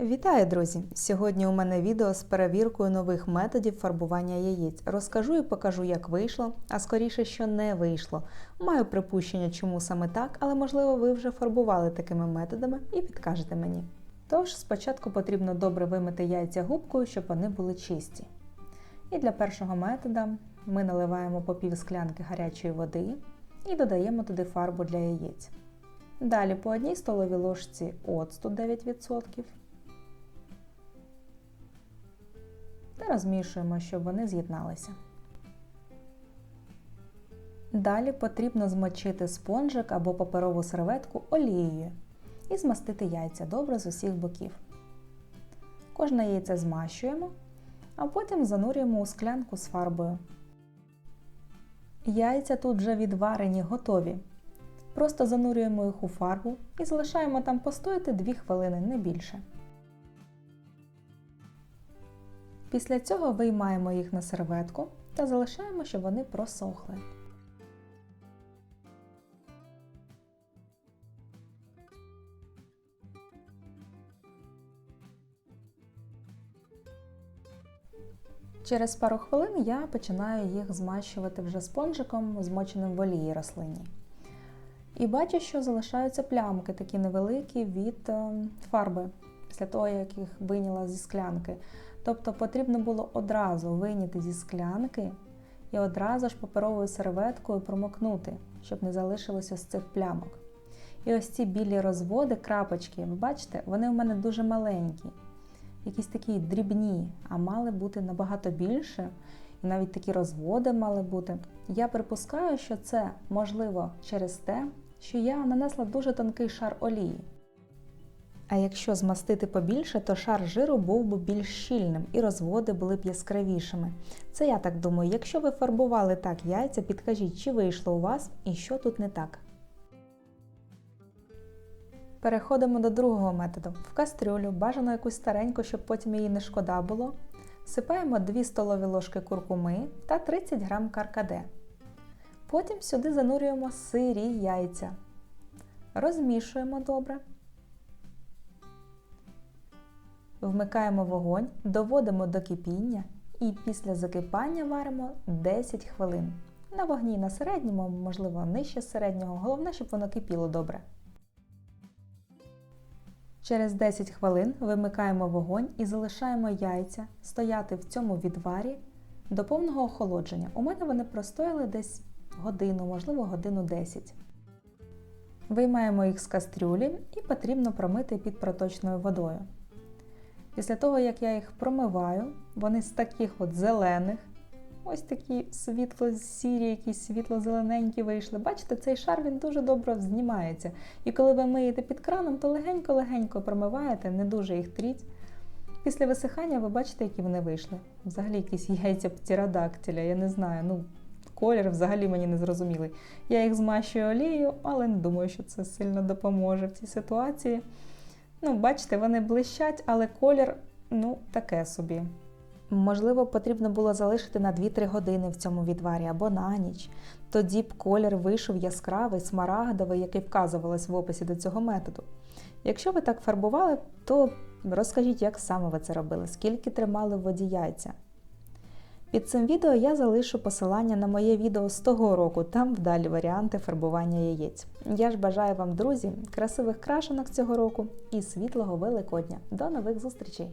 Вітаю, друзі! Сьогодні у мене відео з перевіркою нових методів фарбування яєць. Розкажу і покажу, як вийшло, а скоріше, що не вийшло. Маю припущення, чому саме так, але можливо ви вже фарбували такими методами і підкажете мені. Тож спочатку потрібно добре вимити яйця губкою, щоб вони були чисті. І для першого метода ми наливаємо по пів склянки гарячої води і додаємо туди фарбу для яєць. Далі по одній столовій ложці оцту 9%. Та розмішуємо, щоб вони з'єдналися. Далі потрібно змочити спонжик або паперову серветку олією і змастити яйця добре з усіх боків. Кожне яйце змащуємо, а потім занурюємо у склянку з фарбою. Яйця тут вже відварені, готові. Просто занурюємо їх у фарбу і залишаємо там постояти 2 хвилини, не більше. Після цього виймаємо їх на серветку та залишаємо, щоб вони просохли. Через пару хвилин я починаю їх змащувати вже спонжиком, змоченим в олії рослині. І бачу, що залишаються плямки такі невеликі від фарби, після того, як їх виняла зі склянки. Тобто потрібно було одразу вийняти зі склянки і одразу ж паперовою серветкою промокнути, щоб не залишилося з цих плямок. І ось ці білі розводи, крапочки, ви бачите, вони у мене дуже маленькі, якісь такі дрібні, а мали бути набагато більше. І навіть такі розводи мали бути. Я припускаю, що це можливо через те, що я нанесла дуже тонкий шар олії. А якщо змастити побільше, то шар жиру був би більш щільним і розводи були б яскравішими. Це я так думаю. Якщо ви фарбували так яйця, підкажіть, чи вийшло у вас і що тут не так. Переходимо до другого методу. В кастрюлю бажано якусь стареньку, щоб потім її не шкода було. Всипаємо 2 столові ложки куркуми та 30 г каркаде. Потім сюди занурюємо сирі яйця. Розмішуємо добре. Вмикаємо вогонь, доводимо до кипіння і після закипання варимо 10 хвилин. На вогні на середньому, можливо, нижче середнього, головне, щоб воно кипіло добре. Через 10 хвилин вимикаємо вогонь і залишаємо яйця стояти в цьому відварі до повного охолодження. У мене вони простояли десь годину, можливо, годину 10. Виймаємо їх з кастрюлі і потрібно промити під проточною водою. Після того, як я їх промиваю, вони з таких от зелених, ось такі світло-сірі, якісь світло-зелененькі вийшли. Бачите, цей шар він дуже добре знімається. І коли ви миєте під краном, то легенько-легенько промиваєте, не дуже їх тріть. Після висихання ви бачите, які вони вийшли. Взагалі якісь яйця птеродактиля, я не знаю. ну Колір взагалі мені не зрозумілий. Я їх змащую олією, але не думаю, що це сильно допоможе в цій ситуації. Ну, бачите, вони блищать, але колір, ну, таке собі. Можливо, потрібно було залишити на 2-3 години в цьому відварі або на ніч. Тоді б колір вийшов яскравий, смарагдовий, який вказувалось в описі до цього методу. Якщо ви так фарбували, то розкажіть, як саме ви це робили, скільки тримали в воді яйця. Під цим відео я залишу посилання на моє відео з того року, там вдалі варіанти фарбування яєць. Я ж бажаю вам, друзі, красивих крашенок цього року і світлого Великодня. До нових зустрічей!